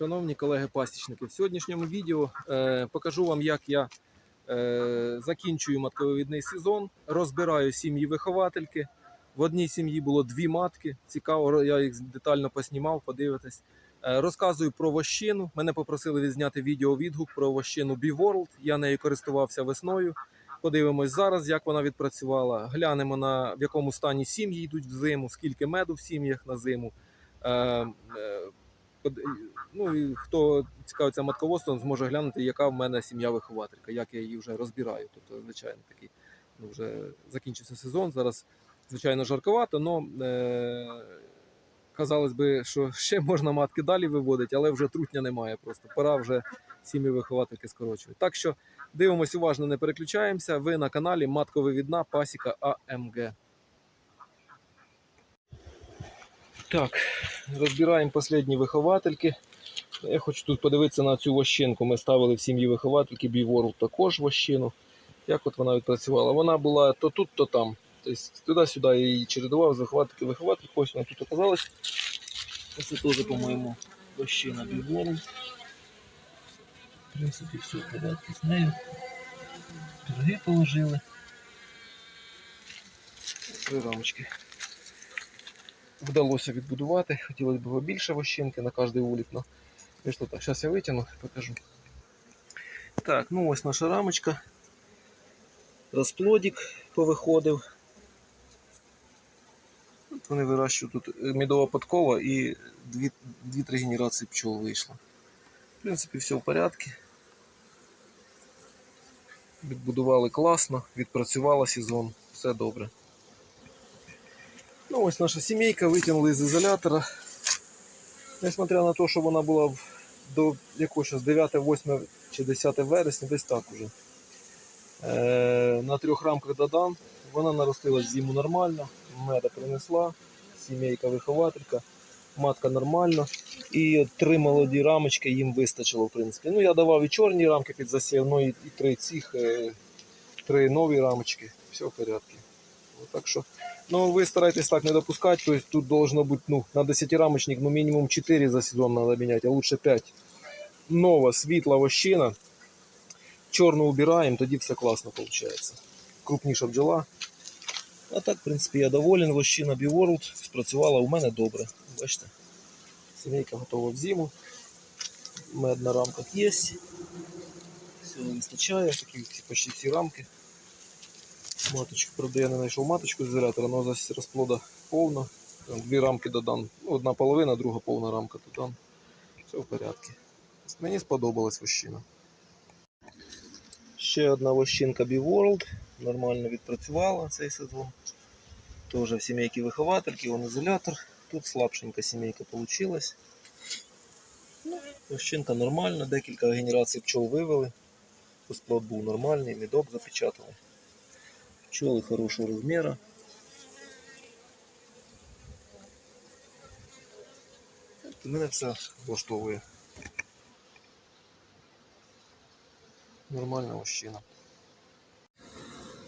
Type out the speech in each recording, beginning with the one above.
Шановні колеги-пасічники, в сьогоднішньому відео е, покажу вам, як я е, закінчую матковидний сезон, розбираю сім'ї виховательки. В одній сім'ї було дві матки. Цікаво, я їх детально поснімав, подивитись. Е, розказую про вощину. Мене попросили відзняти відео відгук про вощину B-World. Я нею користувався весною. Подивимось зараз, як вона відпрацювала. Глянемо на в якому стані сім'ї йдуть в зиму, скільки меду в сім'ях на зиму. Е, е, ну і хто цікавиться матководством, зможе глянути, яка в мене сім'я вихователька, як я її вже розбираю. Тобто, звичайно, такий ну, вже закінчився сезон. Зараз, звичайно, жарковато, але е, казалось би, що ще можна матки далі виводити, але вже трутня немає. Просто пора вже сім'ї виховательки скорочувати. Так що дивимось уважно, не переключаємося. Ви на каналі Матковивідна Пасіка АМГ. Так, розбираємо останні виховательки. Я хочу тут подивитися на цю вощинку. Ми ставили в сім'ї виховательки Біворл також вощину. Як от вона відпрацювала? Вона була то тут, то там. Тобто туди-сюди я її чередував з виховательки виховательки. Ось вона тут оказалась. Це теж, по-моєму, вощина Біворл. В принципі, все в порядку з нею. Пироги положили. Три рамочки вдалося відбудувати. Хотілося б більше вощинки на кожний вулик. Но вийшло так. Зараз я витягну покажу. Так, ну ось наша рамочка. Розплодик повиходив. От вони вирощують тут е, мідова подкова і 2-3 генерації пчол вийшло. В принципі, все в порядку. Відбудували класно, відпрацювала сезон, все добре. Ну, ось наша сімейка витягнули з ізолятора. Несмотря на те, що вона була до якого зараз 9, 8 чи 10 вересня, десь так уже. Е, на трьох рамках додан. Вона наростила зиму нормально, меда принесла, сімейка вихователька, матка нормально. І три молоді рамочки їм вистачило, в принципі. Ну, я давав і чорні рамки під засів, ну і, і три цих, е, три нові рамочки. Все в порядку. От Так що Ну, вы старайтесь так не допускать, то есть тут должно быть, ну, на 10 рамочник, ну, минимум 4 за сезон надо менять, а лучше 5. Нова, світла вощина. Чорну убираємо, тоді все класно виходить. Крупніша бджола. А так, в принципі, я доволен. Вощина B-World спрацювала у мене добре. Бачите? Сімейка готова в зиму. Мед на рамках є. Все вистачає, такі ці почти всі рамки. Маточку, правда, я не знайшов маточку з ізолятора, але зараз розплода повна. Дві рамки додам. Одна половина, друга повна рамка додам. Все в порядку. Мені сподобалась вощина. Ще одна вощинка B-World. Нормально відпрацювала цей сезон. Теж в сімейки виховательки, вон ізолятор. Тут слабшенька сімейка вийшла. Ну, вощинка нормальна, декілька генерацій пчол вивели. Розплод був нормальний, медок запечатали. Пчелы хорошего размера. Мене все влаштовує. Нормальна вощина.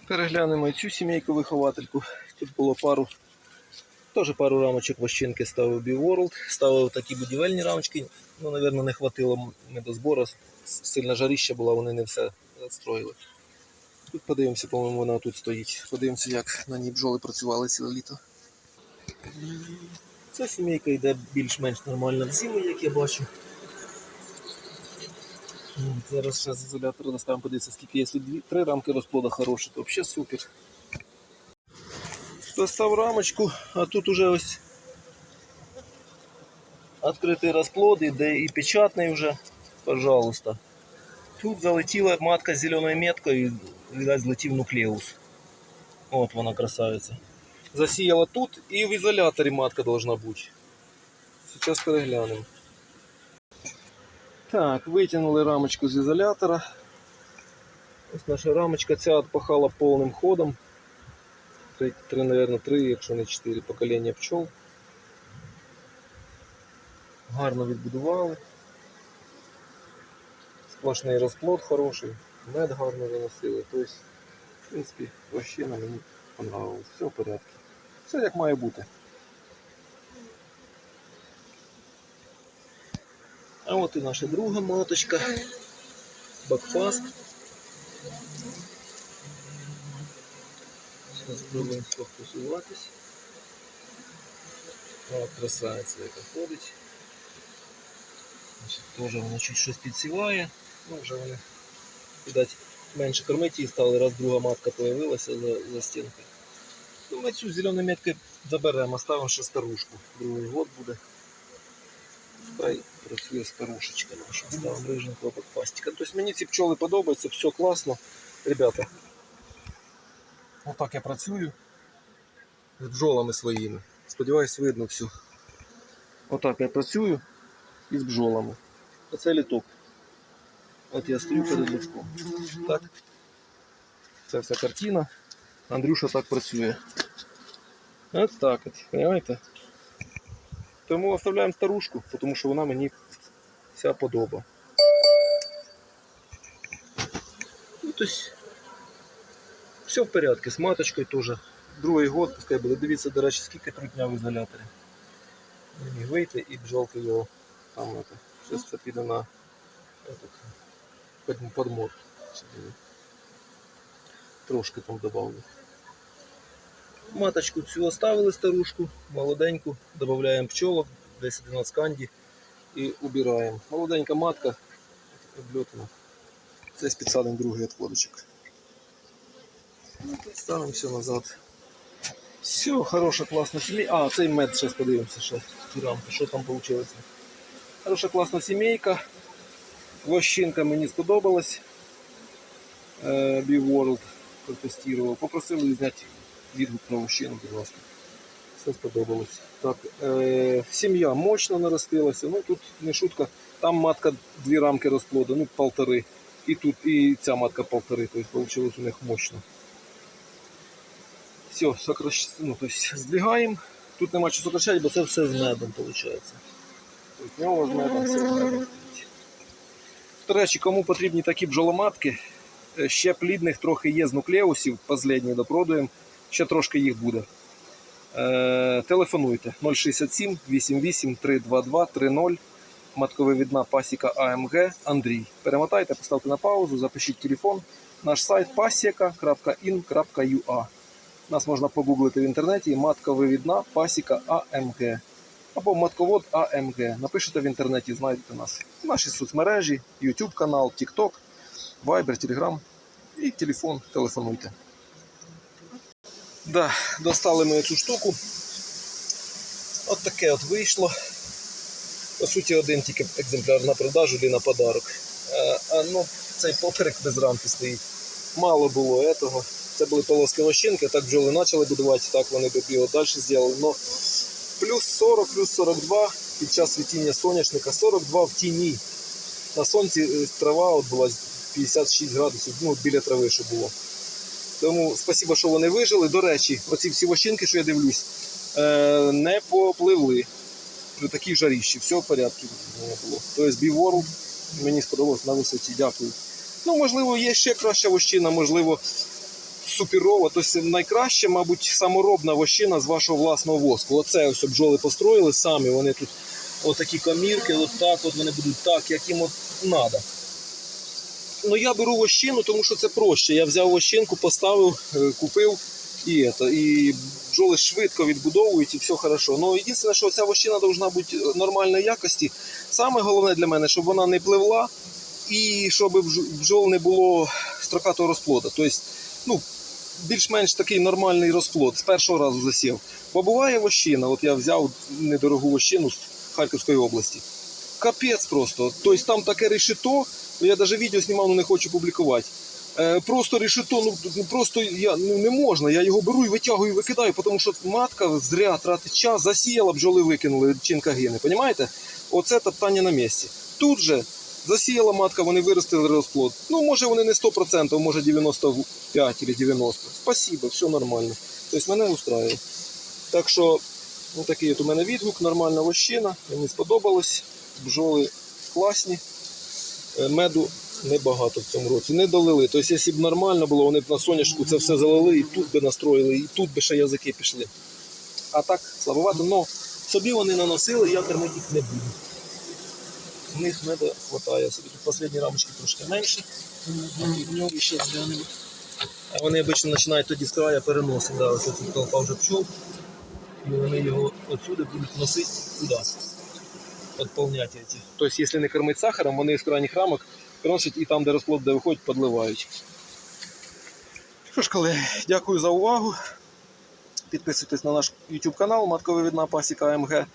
Переглянемо і цю сімейку виховательку. Тут було пару. Теж пару рамочок вощинки ставив B-World. Ставив такі будівельні рамочки. Ну, мабуть, не хватило медозбору. Сильна жаріща була, вони не все відстроїли. Тут подивимося, по-моєму, вона тут стоїть. Подивимося, як на ній бджоли працювали ціле літо. Ця сімейка йде більш-менш нормально в зиму, як я бачу. Зараз ще з ізолятора доставимо подивитися, скільки якщо дві, три рамки розплода хороші, то взагалі супер. Достав рамочку, а тут уже ось відкритий розплод, іде і печатний вже, пожалуйста. Тут залетіла матка з зеленою меткою, видать, злетів нуклеус. От вона красавиця. Засіяла тут і в ізоляторі матка должна бути. Зараз переглянемо. Так, витягнули рамочку з ізолятора. Ось наша рамочка ця отпахала повним ходом. Три, три, наверное, три, якщо не чотири покоління пчол. Гарно відбудували. Сплошний розплод хороший, мед гарно виносили. Тобто, в принципі, вощина мені понравилось. Все в порядку. Все як має бути. А от і наша друга маточка. Бакфаст. Зараз спробуємо сфокусуватись. От красавиця яка ходить. Теж вона чуть щось підсіває. Ну, вже вони, видать, менше кормить її стали, раз друга матка появилася за, за стінкою. Ну, ми цю зелену метку заберемо, ставимо ще старушку. Другий год буде. Хай працює старушечка наша. Ставимо риженького бакфастика. Тобто мені ці пчоли подобаються, все класно. Ребята, отак я працюю з бджолами своїми. Сподіваюсь, видно все. Отак я працюю із бджолами. Оце літок. От я стою перед літком. Так. Це вся картина. Андрюша так працює. От так от, понимаєте? Тому оставляємо старушку, тому що вона мені вся подоба. Ну, все в порядку, з маточкою теж. Другий год, пускай буде. Дивіться, до речі, скільки трутня в ізоляторі. Не міг вийти і бджолки його там щось це піде на під- подмор. Трошки там добавлю. Маточку цю оставили старушку, молоденьку, додаємо пчолок, 10-12 канді і убираємо. Молоденька матка, обльотна. Це спеціальний другий відходочок. Ставимо все назад. Все, хороша, класна сімейка. А, цей мед зараз подивимося ці рамки, що там вийшло. Хороша, класна сімейка. Лощинка мені сподобалась. Е, B-World протестував. Попросили зняти відгук на лощину, будь ласка. Все сподобалось. Так, е, сім'я мощно наростилася. Ну тут не шутка. Там матка дві рамки розплоду, ну полтори. І тут, і ця матка полтори, тобто вийшло у них мощно. Все, сокращ... ну, то есть, здвигаємо. Тут нема що сокращати, бо це все з медом виходить. Тобто, нього з медом все з медом. До речі, кому потрібні такі бджоломатки, е, ще плідних трохи є з нуклеусів, последні допродуємо, ще трошки їх буде. Е, телефонуйте 067 88 322 30 матковивідна пасіка АМГ Андрій. Перемотайте, поставте на паузу, запишіть телефон. Наш сайт pasieka.in.ua. Нас можна погуглити в інтернеті матковивідна пасіка АМГ. Або матковод АМГ. Напишете в інтернеті, знайдете нас. Наші соцмережі, YouTube канал, TikTok, Viber, Telegram і телефон. Телефонуйте. Да, достали ми цю штуку. От таке от вийшло. По суті, один тільки екземпляр на продажу чи на подарок. А, ну, цей поперек без рамки стоїть. Мало було этого. Це були полоски лощинки, так бджоли почали будувати, так вони б його далі зробили. Плюс 40, плюс 42 під час світіння соняшника, 42 в тіні. На сонці е, трава от була 56 градусів, ну біля трави, що було. Тому спасибо, що вони вижили. До речі, оці всі вощинки, що я дивлюсь, е, не попливли при такій жаріщі. Все в порядку не було. Тобто Бівору мені сподобалось на висоті. Дякую. Ну, можливо, є ще краща вощина, можливо, суперова. Тобто найкраще, мабуть, саморобна вощина з вашого власного воску. Оце ось бджоли построїли самі. Вони тут отакі комірки, от так от вони будуть так, як їм от треба. Ну я беру вощину, тому що це проще. Я взяв вощинку, поставив, е, купив і, это, і бджоли швидко відбудовують і все хорошо. Ну єдине, що ця вощина повинна бути нормальної якості. Саме головне для мене, щоб вона не пливла і щоб бджол не було строкатого розплоду. Тобто, ну, більш-менш такий нормальний розплод з першого разу засів. Бо буває вощина, от я взяв недорогу вощину з Харківської області. Капець просто. Тобто там таке решето, я навіть відео знімав, але не хочу публікувати. Е, просто решето, ну, ну просто я, ну, не можна. Я його беру і витягую, і викидаю, тому що матка зря тратить час, засіяла, бджоли викинули, чинка гине. Понімаєте? Оце топтання на місці. Тут же засіяла матка, вони виростили розплод. Ну, може вони не 100%, може 95 чи 90%. Спасибо, все нормально. Тобто мене устраює. Так що, ну, такий от у мене відгук, нормальна вощина, мені сподобалось. Бджоли класні. Е, Меду небагато в цьому році. Не долили. Тобто, якщо б нормально було, вони б на соняшку це все залили і тут би настроїли, і тут би ще язики пішли. А так, слабовато, але собі вони наносили, я їх не буду. В них не вистачає. Собі тут останні рамочки трошки менші, а в нього ще зглянемо. А вони обично починають тоді з краю переносити. Да, ось тут толпа вже пчол. І вони його отсюди будуть носити туди. Подполняти ці. Тобто, якщо не кормити сахаром, вони з крайніх рамок приносять і там, де розплод, де виходить, підливають. Що ж, колеги, дякую за увагу. Підписуйтесь на наш YouTube канал Матковивідна Пасіка АМГ.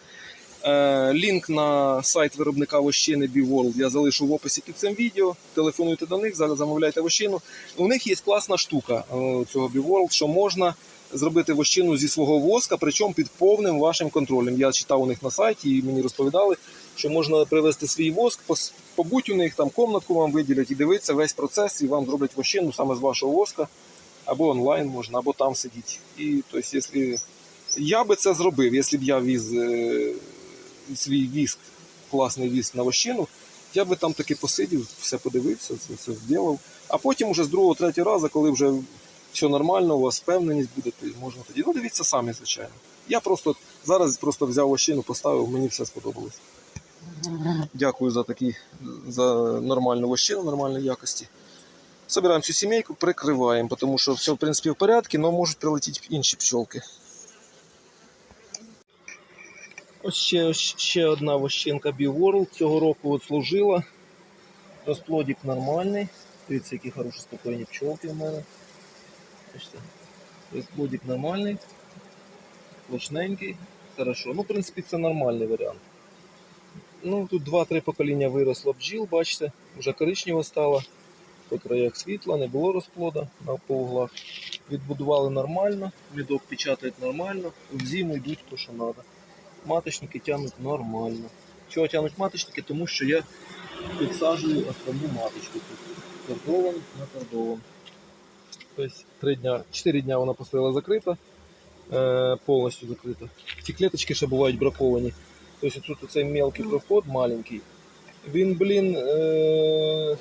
Е, Лінк на сайт виробника вощини BeWorld я залишу в описі під цим відео. Телефонуйте до них, зараз замовляйте вощину. У них є класна штука е, цього BeWorld, що можна зробити вощину зі свого воска, причому під повним вашим контролем. Я читав у них на сайті і мені розповідали, що можна привезти свій воск, побудь у них, там комнатку вам виділять і дивитися весь процес, і вам зроблять вощину саме з вашого воска. Або онлайн можна, або там сидіти. І тобто, якщо я би це зробив, якщо б я віз е, свій віск, класний віск на вощину, я би там таки посидів, все подивився, це все зробив. А потім уже з другого, третього разу, коли вже все нормально, у вас впевненість буде, то можна тоді. Ну, дивіться самі, звичайно. Я просто зараз просто взяв вощину, поставив, мені все сподобалось. Дякую за такі за нормальну вощину, нормальної якості. Собираємо всю сімейку, прикриваємо, тому що все в принципі в порядку, але можуть прилетіти інші пчолки. Ось ще, ще одна вощинка BeWorld цього року служила. Розплодик нормальний. Дивіться, які хороші спокійні пчолки в мене. Бачите? Розплодик нормальний, плочненький, хорошо. Ну, в принципі, це нормальний варіант. Ну, тут 2-3 покоління виросло бджіл, бачите, вже коричнево стало. По краях світла, не було розплода на по углах. Відбудували нормально, медок печатають нормально, в зиму йдуть то, що треба. Маточники тягнуть нормально. Чого тягнуть маточники? Тому що я підсаджую основну маточку. Кордован на кордован. Тобто 3 дня, 4 дня вона постояла закрита, е, повністю закрита. Ці клеточки ще бувають браковані. Тобто тут цей мелкий проход маленький. Він, блін, е,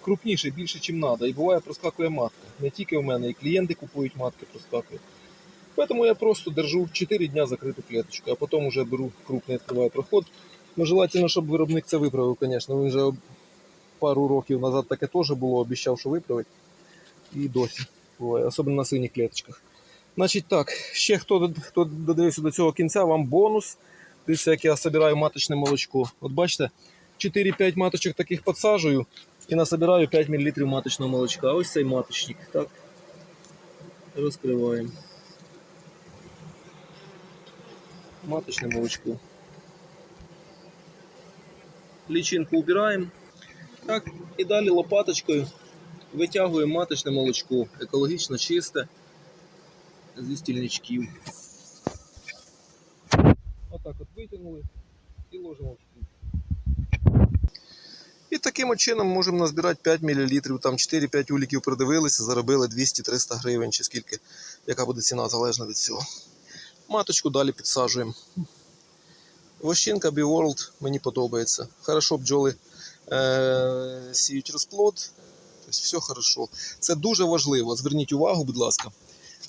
крупніший, більше, ніж треба. І буває проскакує матка. Не тільки в мене, і клієнти купують матки, проскакують. Поэтому я просто держу 4 дня закриту клеточку, а потім вже беру крупний відкриваю проход. Ну, желательно, щоб виробник це виправив, звісно. Він вже пару років назад таке теж було, обіцяв, що виправить. І досі буває, особливо на синіх клеточках. Значить так, ще хто, хто додивився до цього кінця, вам бонус. Дивіться, як я збираю маточне молочко. От бачите, 4-5 маточок таких підсаджую і насобираю 5 мл маточного молочка. Ось цей маточник. Так. Розкриваємо. Маточне молочко. Лічинку убираємо. Так, і далі лопаточкою витягуємо маточне молочко, екологічно чисте, зі стільничків. Отак от витягнули і ложимо в штук. І таким чином можемо назбирати 5 мл, там 4-5 уліків продивилися, заробили 200-300 гривень чи скільки, яка буде ціна залежно від цього. Маточку далі підсаджуємо. Вощинка BeWorld мені подобається. Хорошо бджоли е- сіють розплод. Тобто все хорошо. Це дуже важливо. Зверніть увагу, будь ласка.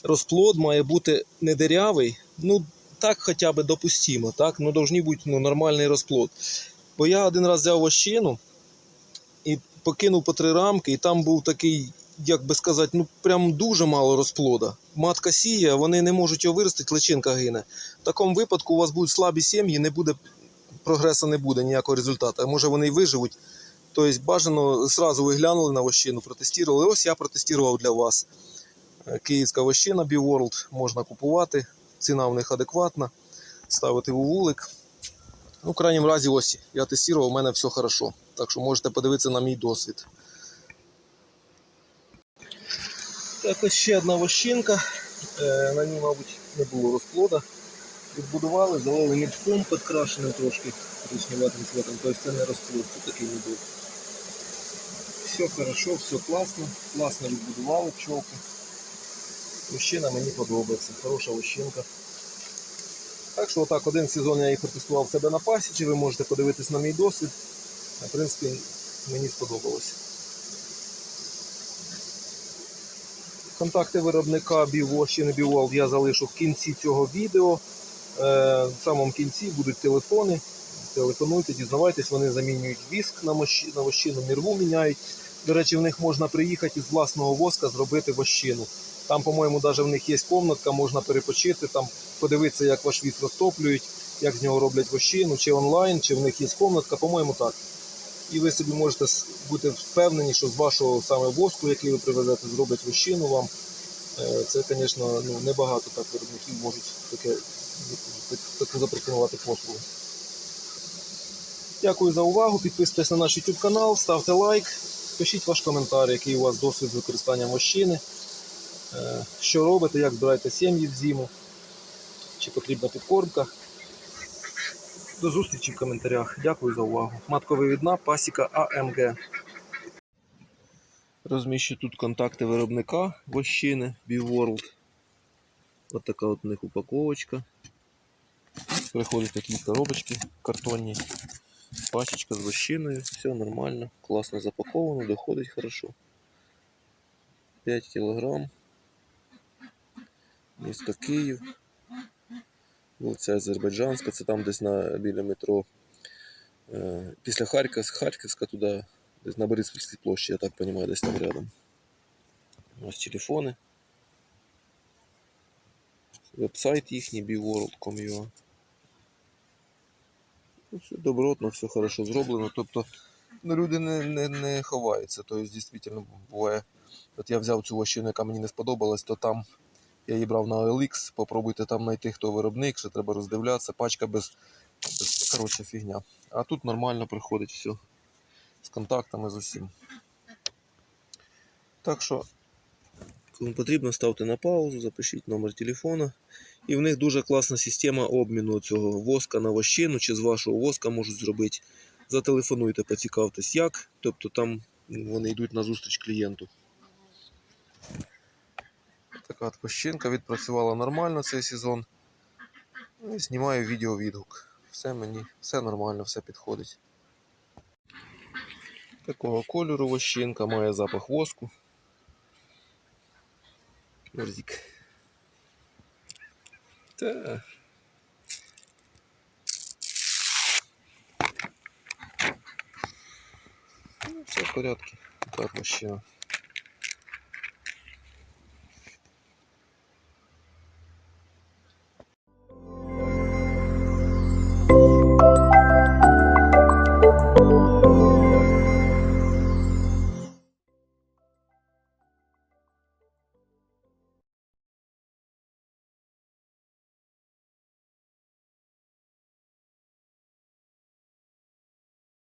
Розплод має бути не дирявий, ну так хоча б допустимо. Так? Ну, должний бути ну, нормальний розплод. Бо я один раз взяв вощину і покинув по три рамки, і там був такий, як би сказати, ну прям дуже мало розплода. Матка сіє, вони не можуть його виростити, личинка гине. В такому випадку у вас будуть слабі сім'ї, не буде прогресу не буде, ніякого результату. Може вони й виживуть. Тобто бажано зразу ви глянули на вощину, протестували. Ось я протестував для вас. Київська вощина BeWorld можна купувати. Ціна в них адекватна. Ставити в вулик. Ну, в крайнім разі, ось я тестував, у мене все хорошо. Так що можете подивитися на мій досвід. Так, ось ще одна вощинка. Е, На ній, мабуть, не було розплода. Відбудували, залили мідком підкрашеним трошки коричневатим цветом. Тобто це не розплод, це такий мідок. Все хорошо, все класно. Класно відбудували пчелки. Вощина мені подобається. Хороша вощинка. Так що отак один сезон я їх протестував себе на пасічі, ви можете подивитись на мій досвід. В принципі, мені сподобалось. Контакти виробника Бівощини Біволд я залишу в кінці цього відео. Е, В самому кінці будуть телефони. телефонуйте, дізнавайтесь, вони замінюють віск на, вощину, мірву міняють. До речі, в них можна приїхати із власного воска зробити вощину. Там, по-моєму, навіть в них є комнатка, можна перепочити, там подивитися, як ваш віск розтоплюють, як з нього роблять вощину, чи онлайн, чи в них є комнатка, по-моєму, так. І ви собі можете бути впевнені, що з вашого саме воску, який ви привезете, зроблять вощину вам. Е, Це, звісно, ну, небагато так виробників можуть таке, так- таку запропонувати послугу. Дякую за увагу. Підписуйтесь на наш YouTube канал, ставте лайк, пишіть ваш коментар, який у вас досвід з використанням вощини. Е, Що робите, як збираєте сім'ї в зиму, чи потрібна підкормка. До зустрічі в коментарях. Дякую за увагу. Матковивідна пасіка АМГ. Розміщу тут контакти виробника вощини BeWorld. Ось така от у них упаковочка. Приходять такі коробочки картонні. Пачечка з вощиною, все нормально, класно запаковано, доходить хорошо. 5 кг. Місто Київ. Вулиця Азербайджанська, це там десь на, біля метро. Е, Після Харків, Харківська туди, десь на Бориспільській площі, я так розумію, десь там рядом. Ось телефони. Веб-сайт їхній bworld.com.ua Ну, все добротно, все хорошо зроблено. Тобто ну, люди не, не, не ховаються. Тобто, дійсно, буває. От я взяв цю вощину, яка мені не сподобалась, то там я її брав на OLX, попробуйте там знайти, хто виробник, що треба роздивлятися, пачка без, без коротше, фігня. А тут нормально приходить все. З контактами з усім. Так що, кому потрібно, ставте на паузу, запишіть номер телефона. І в них дуже класна система обміну цього воска на вощину, чи з вашого воска можуть зробити. Зателефонуйте, поцікавтесь як. Тобто там вони йдуть на зустріч клієнту. Така вощинка відпрацювала нормально цей сезон. Ну, І знімаю відео-відгук. Все мені, все нормально, все підходить. Такого кольору вощинка, має запах воску. Мерзік. Та. Ну, все в порядке. Так, мужчина.